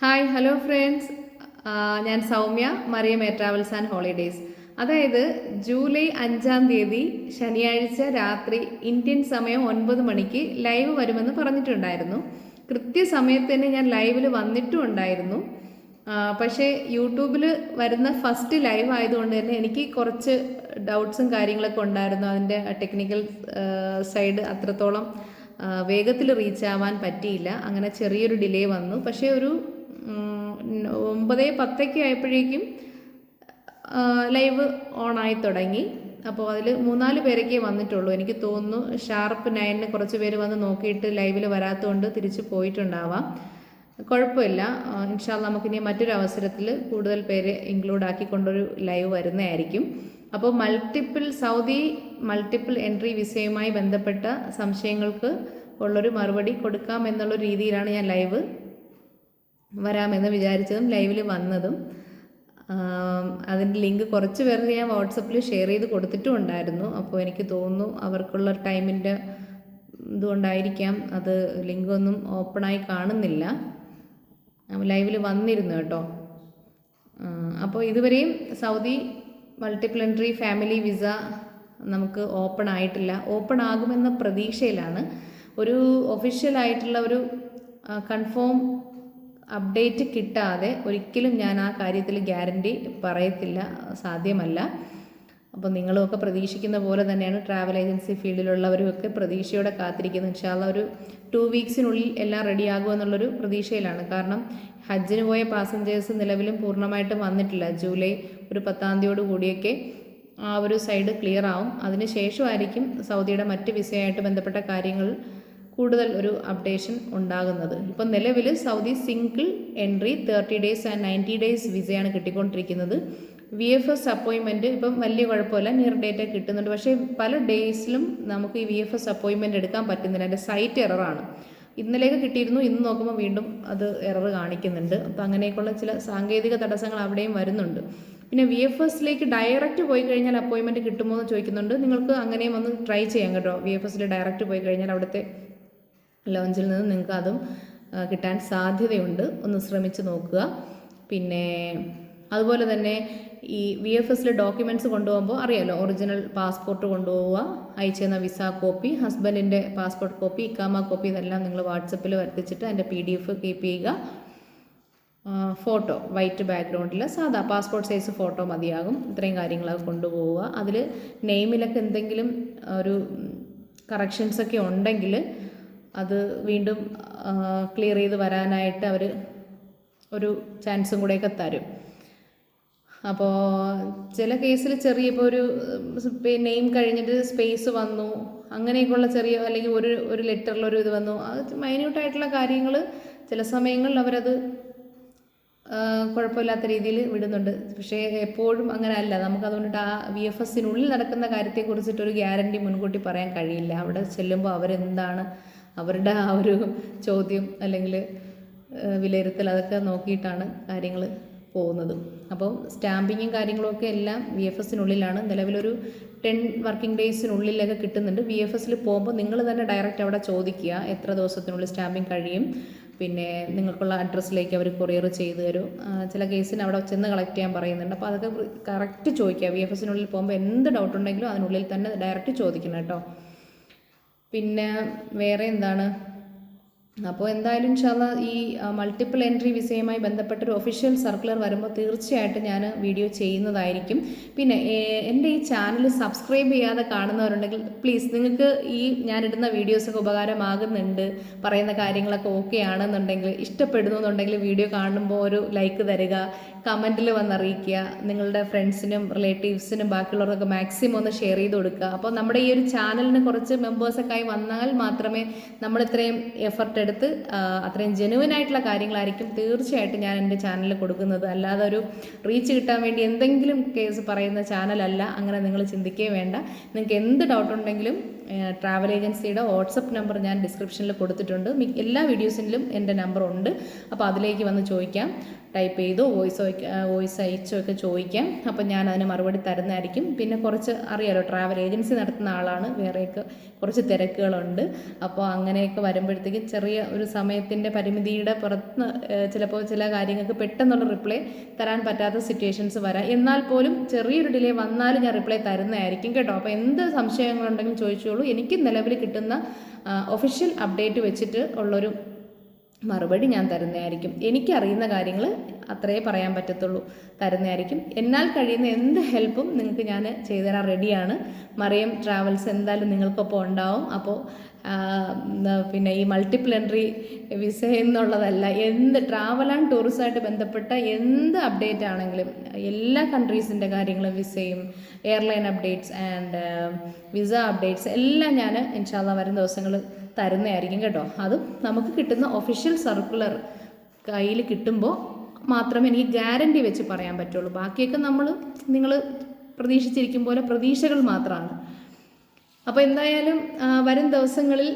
Hi hello friends ഞാൻ Soumya Mariyam air travels and holidays അതായത് July അഞ്ചാം തീയതി ശനിയാഴ്ച രാത്രി ഇന്ത്യൻ സമയം ഒൻപത് മണിക്ക് ലൈവ് വരുമെന്ന് പറഞ്ഞിട്ടുണ്ടായിരുന്നു. കൃത്യസമയത്ത് തന്നെ ഞാൻ ലൈവിൽ വന്നിട്ടും ഉണ്ടായിരുന്നു. പക്ഷേ യൂട്യൂബിൽ വരുന്ന ഫസ്റ്റ് ലൈവ് ആയതുകൊണ്ട് തന്നെ എനിക്ക് കുറച്ച് ഡൗട്ട്സും കാര്യങ്ങളൊക്കെ ഉണ്ടായിരുന്നു. അതിന്റെ ടെക്നിക്കൽ സൈഡ് അത്രത്തോളം വേഗത്തിൽ റീച്ച് ആവാൻ പറ്റിയില്ല. അങ്ങനെ ചെറിയൊരു ഡിലേ വന്നു. പക്ഷേ ഒരു ഒമ്പതേ പത്തൊക്കെ ആയപ്പോഴേക്കും ലൈവ് ഓണായി തുടങ്ങി. അപ്പോൾ അതിൽ മൂന്നാൽ പേരൊക്കെ വന്നിട്ടുള്ളൂ. എനിക്ക് തോന്നുന്നു ഷാർപ്പ് നയനിന് കുറച്ച് പേര് വന്ന് നോക്കിയിട്ട് ലൈവിൽ വരാത്തതുകൊണ്ട് തിരിച്ച് പോയിട്ടുണ്ടാവാം. കുഴപ്പമില്ല. ഇൻഷാല്ല നമുക്കിനി മറ്റൊരു അവസരത്തിൽ കൂടുതൽ പേരെ ഇൻക്ലൂഡ് ആക്കിക്കൊണ്ടൊരു ലൈവ് വരുന്നതായിരിക്കും. അപ്പോൾ മൾട്ടിപ്പിൾ സൗദി മൾട്ടിപ്പിൾ എൻട്രി വിസയുമായി ബന്ധപ്പെട്ട സംശയങ്ങൾക്ക് ഉള്ളൊരു മറുപടി കൊടുക്കാം എന്നുള്ള രീതിയിലാണ് ഞാൻ ലൈവ് വരാമെന്ന് വിചാരിച്ചതും ലൈവിൽ വന്നതും. അതിന്റെ ലിങ്ക് കുറച്ച് പേർക്ക് ഞാൻ വാട്സപ്പിൽ ഷെയർ ചെയ്ത് കൊടുത്തിട്ടും ഉണ്ടായിരുന്നു അപ്പോൾ എനിക്ക് തോന്നുന്നു അവർക്കുള്ള ടൈമിന്റെ ഇതുകൊണ്ടായിരിക്കാം അത് ലിങ്കൊന്നും ഓപ്പണായി കാണുന്നില്ല. ലൈവിൽ വന്നിരുന്നു കേട്ടോ. അപ്പോൾ ഇതുവരെയും Saudi multiple entry family visa നമുക്ക് ഓപ്പൺ ആയിട്ടില്ല ഓപ്പൺ ആകുമെന്ന പ്രതീക്ഷയിലാണ്. ഒരു ഒഫീഷ്യലായിട്ടുള്ള ഒരു കൺഫേം അപ്ഡേറ്റ് കിട്ടാതെ ഒരിക്കലും ഞാൻ ആ കാര്യത്തിൽ ഗ്യാരണ്ടി പറയത്തില്ല സാധ്യമല്ല. അപ്പോൾ നിങ്ങളുമൊക്കെ പ്രതീക്ഷിക്കുന്ന പോലെ തന്നെയാണ് ട്രാവൽ ഏജൻസി ഫീൽഡിലുള്ളവരുമൊക്കെ പ്രതീക്ഷയോടെ കാത്തിരിക്കുന്നത്. ഇൻഷാല്ല ഒരു ടു വീക്സിനുള്ളിൽ എല്ലാം റെഡിയാകും എന്നുള്ളൊരു പ്രതീക്ഷയിലാണ്. കാരണം ഹജ്ജിന് പോയ പാസഞ്ചേഴ്സ് നിലവിലും പൂർണമായിട്ടും വന്നിട്ടില്ല. ജൂലൈ ഒരു പത്താം തീയതിയോട് കൂടിയൊക്കെ ആ ഒരു സൈഡ് ക്ലിയർ ആവും. അതിന് ശേഷമായിരിക്കും സൗദിയുടെ മറ്റ് വിസയായിട്ട് ബന്ധപ്പെട്ട കാര്യങ്ങൾ കൂടുതൽ ഒരു അപ്ഡേഷൻ ഉണ്ടാകുന്നത്. ഇപ്പം നിലവിൽ Saudi single entry thirty days and ninety days വിസയാണ് കിട്ടിക്കൊണ്ടിരിക്കുന്നത്. വി എഫ് എസ് അപ്പോയിൻമെന്റ് ഇപ്പം വലിയ കുഴപ്പമില്ല നിയർ ഡേറ്റ് കിട്ടുന്നുണ്ട്. പക്ഷേ പല ഡേയ്സിലും നമുക്ക് ഈ വി എഫ് എസ് അപ്പോയിൻമെന്റ് എടുക്കാൻ പറ്റുന്നില്ല. അതിന്റെ സൈറ്റ് എററാണ് ഇന്നലേക്ക് കിട്ടിയിരുന്നു ഇന്ന് നോക്കുമ്പോൾ വീണ്ടും അത് എറർ കാണിക്കുന്നുണ്ട്. അപ്പം അങ്ങനെയൊക്കെയുള്ള ചില സാങ്കേതിക തടസ്സങ്ങൾ അവിടെയും വരുന്നുണ്ട്. പിന്നെ വി എഫ് എസിലേക്ക് ഡയറക്റ്റ് പോയി കഴിഞ്ഞാൽ അപ്പോയിൻമെന്റ് കിട്ടുമോ എന്ന് ചോദിക്കുന്നുണ്ട്. നിങ്ങൾക്ക് അങ്ങനെയും ഒന്ന് ട്രൈ ചെയ്യാം കേട്ടോ. വി എഫ് എസിൽ ഡയറക്റ്റ് പോയി കഴിഞ്ഞാൽ അവിടുത്തെ ലോഞ്ചിൽ നിന്ന് നിങ്ങൾക്ക് അതും കിട്ടാൻ സാധ്യതയുണ്ട്. ഒന്ന് ശ്രമിച്ച് നോക്കുക. പിന്നെ അതുപോലെ തന്നെ ഈ വി എഫ് എസിലെ ഡോക്യുമെന്റ്സ് കൊണ്ടുപോകുമ്പോൾ അറിയാമല്ലോ ഒറിജിനൽ പാസ്പോർട്ട് കൊണ്ടുപോവുക അയച്ചു തന്ന വിസ കോപ്പി ഹസ്ബൻഡിന്റെ പാസ്പോർട്ട് കോപ്പി ഇക്കാമ കോപ്പി ഇതെല്ലാം നിങ്ങൾ വാട്സപ്പിൽ വരുത്തിച്ചിട്ട് അതിന്റെ പി ഡി എഫ് കീപ്പ് ചെയ്യുക. ഫോട്ടോ വൈറ്റ് ബാക്ക്ഗ്രൗണ്ടിൽ സാധാ പാസ്പോർട്ട് സൈസ് ഫോട്ടോ മതിയാകും. ഇത്രയും കാര്യങ്ങളൊക്കെ കൊണ്ടുപോവുക. അതിൽ നെയിമിലൊക്കെ എന്തെങ്കിലും ഒരു കറക്ഷൻസൊക്കെ ഉണ്ടെങ്കിൽ അത് വീണ്ടും ക്ലിയർ ചെയ്ത് വരാനായിട്ട് അവർ ഒരു ചാൻസും കൂടെയൊക്കെ തരും. അപ്പോൾ ചില കേസിൽ ചെറിയ ഇപ്പോൾ ഒരു നെയിം കഴിഞ്ഞിട്ട് സ്പേസ് വന്നു അങ്ങനെയൊക്കെയുള്ള ചെറിയ അല്ലെങ്കിൽ ഒരു ഒരു ലെറ്ററിലൊരു ഇത് വന്നു അത് മൈന്യൂട്ടായിട്ടുള്ള കാര്യങ്ങൾ ചില സമയങ്ങളിൽ അവരത് കുഴപ്പമില്ലാത്ത രീതിയിൽ വിടുന്നുണ്ട്. പക്ഷേ എപ്പോഴും അങ്ങനെ അല്ല നമുക്ക് അതുകൊണ്ടിട്ട് ആ വി എഫ് എസിനുള്ളിൽ നടക്കുന്ന കാര്യത്തെക്കുറിച്ചിട്ടൊരു ഗ്യാരണ്ടി മുൻകൂട്ടി പറയാൻ കഴിയില്ല. അവിടെ ചെല്ലുമ്പോൾ അവരെന്താണ് അവരുടെ ആ ഒരു ചോദ്യം അല്ലെങ്കിൽ വിലയിരുത്തൽ അതൊക്കെ നോക്കിയിട്ടാണ് കാര്യങ്ങൾ പോകുന്നത്. അപ്പോൾ സ്റ്റാമ്പിങ്ങും കാര്യങ്ങളൊക്കെ എല്ലാം വി എഫ് എസിനുള്ളിലാണ് നിലവിലൊരു ടെൻ വർക്കിംഗ് ഡേയ്സിനുള്ളിലൊക്കെ കിട്ടുന്നുണ്ട്. വി എഫ് എസിൽ പോകുമ്പോൾ നിങ്ങൾ തന്നെ ഡയറക്റ്റ് അവിടെ ചോദിക്കുക എത്ര ദിവസത്തിനുള്ളിൽ സ്റ്റാമ്പിങ് കഴിയും. പിന്നെ നിങ്ങൾക്കുള്ള അഡ്രസ്സിലേക്ക് അവർ കൊറിയർ ചെയ്തു തരും. ചില കേസിന് അവിടെ ചെന്ന് കളക്ട് ചെയ്യാൻ പറയുന്നുണ്ട്. അപ്പോൾ അതൊക്കെ കറക്റ്റ് ചോദിക്കുക. വി എഫ് എസിനുള്ളിൽ പോകുമ്പോൾ എന്ത് ഡൗട്ട് ഉണ്ടെങ്കിലും അതിനുള്ളിൽ തന്നെ ഡയറക്റ്റ് ചോദിക്കണം കേട്ടോ. പിന്നെ വേറെ എന്താണ്? അപ്പോൾ എന്തായാലും ചില ഈ മൾട്ടിപ്പിൾ എൻട്രി വിസയുമായി ബന്ധപ്പെട്ടൊരു ഒഫീഷ്യൽ സർക്കുലർ വരുമ്പോൾ തീർച്ചയായിട്ടും ഞാൻ വീഡിയോ ചെയ്യുന്നതായിരിക്കും. പിന്നെ എന്റെ ഈ ചാനൽ സബ്സ്ക്രൈബ് ചെയ്യാതെ കാണുന്നവരുണ്ടെങ്കിൽ പ്ലീസ് നിങ്ങൾക്ക് ഈ ഞാനിടുന്ന വീഡിയോസൊക്കെ ഉപകാരമാകുന്നുണ്ട് പറയുന്ന കാര്യങ്ങളൊക്കെ ഓക്കെ ആണെന്നുണ്ടെങ്കിൽ ഇഷ്ടപ്പെടുന്നു എന്നുണ്ടെങ്കിൽ വീഡിയോ കാണുമ്പോൾ ഒരു ലൈക്ക് തരിക കമന്റിൽ വന്നറിയിക്കുക നിങ്ങളുടെ ഫ്രണ്ട്സിനും റിലേറ്റീവ്സിനും ബാക്കിയുള്ളവർക്കൊക്കെ മാക്സിമം ഒന്ന് ഷെയർ ചെയ്ത് കൊടുക്കുക. അപ്പോൾ നമ്മുടെ ഈ ഒരു ചാനലിന് കുറച്ച് മെമ്പേഴ്സൊക്കെ ആയി വന്നാൽ മാത്രമേ നമ്മൾ ഇത്രയും എഫർട്ട് എടുത്ത് അത്രയും ജെനുവൻ ആയിട്ടുള്ള കാര്യങ്ങളായിരിക്കും തീർച്ചയായിട്ടും ഞാൻ എന്റെ ചാനലിൽ കൊടുക്കുന്നത്. അല്ലാതെ ഒരു റീച്ച് കിട്ടാൻ വേണ്ടി എന്തെങ്കിലും കേസ് പറയുന്ന ചാനലല്ല അങ്ങനെ നിങ്ങൾ ചിന്തിക്കേ വേണ്ട. നിങ്ങൾക്ക് എന്ത് ഡൗട്ട് ഉണ്ടെങ്കിലും ട്രാവൽ ഏജൻസിയുടെ വാട്സപ്പ് നമ്പർ ഞാൻ ഡിസ്ക്രിപ്ഷനിൽ കൊടുത്തിട്ടുണ്ട്. എല്ലാ വീഡിയോസിലും എന്റെ നമ്പർ ഉണ്ട്. അപ്പോൾ അതിലേക്ക് വന്ന് ചോദിക്കാം. ടൈപ്പ് ചെയ്തോ വോയിസ് വോയിസ് അയച്ചോ ഒക്കെ ചോദിക്കാം. അപ്പം ഞാൻ അതിന് മറുപടി തരുന്നതായിരിക്കും. പിന്നെ കുറച്ച് അറിയാലോ ട്രാവൽ ഏജൻസി നടത്തുന്ന ആളാണ്. വേറെയൊക്കെ കുറച്ച് തിരക്കുകളുണ്ട്. അപ്പോൾ അങ്ങനെയൊക്കെ വരുമ്പോഴത്തേക്ക് ചെറിയ ഒരു സമയത്തിന്റെ പരിമിതിയുടെ പുറത്ത് ചിലപ്പോൾ ചില കാര്യങ്ങൾക്ക് പെട്ടെന്നുള്ള റിപ്ലൈ തരാൻ പറ്റാത്ത സിറ്റുവേഷൻസ് വരാം. എന്നാൽ പോലും ചെറിയൊരു ഡിലേ വന്നാലും ഞാൻ റിപ്ലൈ തരുന്നതായിരിക്കും കേട്ടോ. അപ്പോൾ എന്ത് സംശയങ്ങളുണ്ടെങ്കിലും ചോദിച്ചോളൂ. എനിക്ക് നിലവിൽ കിട്ടുന്ന ഒഫീഷ്യൽ അപ്ഡേറ്റ് വെച്ചിട്ട് ഉള്ളൊരു മറുപടി ഞാൻ തരുന്നതായിരിക്കും. എനിക്കറിയുന്ന കാര്യങ്ങൾ അത്രയേ പറയാൻ പറ്റത്തുള്ളൂ. തരുന്നതായിരിക്കും. എന്നാൽ കഴിയുന്ന എന്ത് ഹെൽപ്പും നിങ്ങൾക്ക് ഞാൻ ചെയ്തുതരാൻ റെഡിയാണ് മറിയം ട്രാവൽസ് എന്തായാലും നിങ്ങൾക്കൊപ്പം ഉണ്ടാവും. അപ്പോൾ പിന്നെ ഈ മൾട്ടിപ്പിൾ എൻട്രി വിസ എന്നുള്ളതല്ല എന്ത് ട്രാവൽ ആൻഡ് ടൂറിസമായിട്ട് ബന്ധപ്പെട്ട എന്ത് അപ്ഡേറ്റ് ആണെങ്കിലും എല്ലാ കൺട്രീസിന്റെ കാര്യങ്ങളും വിസയും airline updates and visa updates എല്ലാം ഞാൻ ഇൻഷാല്ല വരും ദിവസങ്ങൾ തരുന്നതായിരിക്കും കേട്ടോ. അതും നമുക്ക് കിട്ടുന്ന ഒഫീഷ്യൽ സർക്കുലർ കയ്യിൽ കിട്ടുമ്പോൾ മാത്രമേ എനിക്ക് ഗ്യാരണ്ടി വെച്ച് പറയാൻ പറ്റുള്ളൂ. ബാക്കിയൊക്കെ നമ്മൾ നിങ്ങൾ പ്രതീക്ഷിച്ചിരിക്കും പോലെ പ്രതീക്ഷകൾ മാത്രമാണ് അപ്പോൾ എന്തായാലും വരും ദിവസങ്ങളിൽ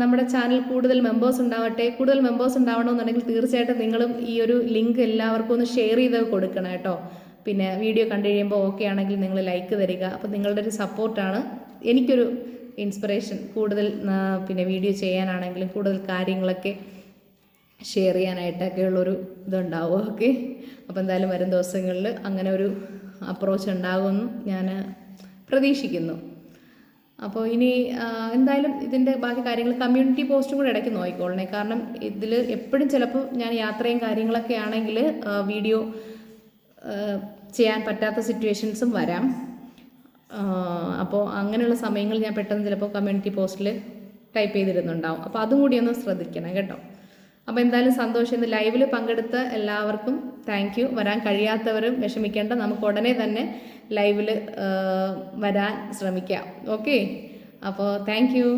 നമ്മുടെ ചാനൽ കൂടുതൽ മെമ്പേഴ്സ് ഉണ്ടാവട്ടെ. കൂടുതൽ മെമ്പേഴ്സ് ഉണ്ടാവണമെന്നുണ്ടെങ്കിൽ തീർച്ചയായിട്ടും നിങ്ങളും ഈ ഒരു ലിങ്ക് എല്ലാവർക്കും ഒന്ന് ഷെയർ ചെയ്ത് കൊടുക്കണം കേട്ടോ. പിന്നെ വീഡിയോ കണ്ടു കഴിയുമ്പോൾ ഓക്കെ ആണെങ്കിൽ നിങ്ങൾ ലൈക്ക് തരിക. അപ്പോൾ നിങ്ങളുടെ ഒരു സപ്പോർട്ടാണ് എനിക്കൊരു ഇൻസ്പിറേഷൻ കൂടുതൽ പിന്നെ വീഡിയോ ചെയ്യാനാണെങ്കിലും കൂടുതൽ കാര്യങ്ങളൊക്കെ ഷെയർ ചെയ്യാനായിട്ടൊക്കെ ഉള്ളൊരു ഇതുണ്ടാവും. ഓക്കെ അപ്പോൾ എന്തായാലും വരും ദിവസങ്ങളിൽ അങ്ങനെ ഒരു അപ്രോച്ച് ഉണ്ടാകുമെന്ന് ഞാൻ പ്രതീക്ഷിക്കുന്നു. അപ്പോൾ ഇനി എന്തായാലും ഇതിന്റെ ബാക്കി കാര്യങ്ങൾ കമ്മ്യൂണിറ്റി പോസ്റ്റും കൂടെ ഇടയ്ക്ക് നോക്കിക്കോളണേ. കാരണം ഇതിൽ എപ്പോഴും ചിലപ്പോൾ ഞാൻ യാത്രയും കാര്യങ്ങളൊക്കെ ആണെങ്കിൽ വീഡിയോ ചെയ്യാൻ പറ്റാത്ത സിറ്റുവേഷൻസും വരാം. അപ്പോൾ അങ്ങനെയുള്ള സമയങ്ങളിൽ ഞാൻ പെട്ടെന്ന് ചിലപ്പോൾ കമ്മ്യൂണിറ്റി പോസ്റ്റിൽ ടൈപ്പ് ചെയ്തിരുന്നുണ്ടാവും അപ്പോൾ അതും കൂടി ഒന്ന് ശ്രദ്ധിക്കണം കേട്ടോ. അപ്പോൾ എന്തായാലും സന്തോഷം. ഇന്ന് ലൈവിൽ പങ്കെടുത്ത എല്ലാവർക്കും താങ്ക് യു വരാൻ കഴിയാത്തവരും വിഷമിക്കേണ്ട. നമുക്ക് ഉടനെ തന്നെ ലൈവിൽ വരാൻ ശ്രമിക്കാം. ഓക്കെ അപ്പോൾ താങ്ക് യു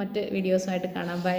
മറ്റ് വീഡിയോസുമായിട്ട് കാണാം. ബൈ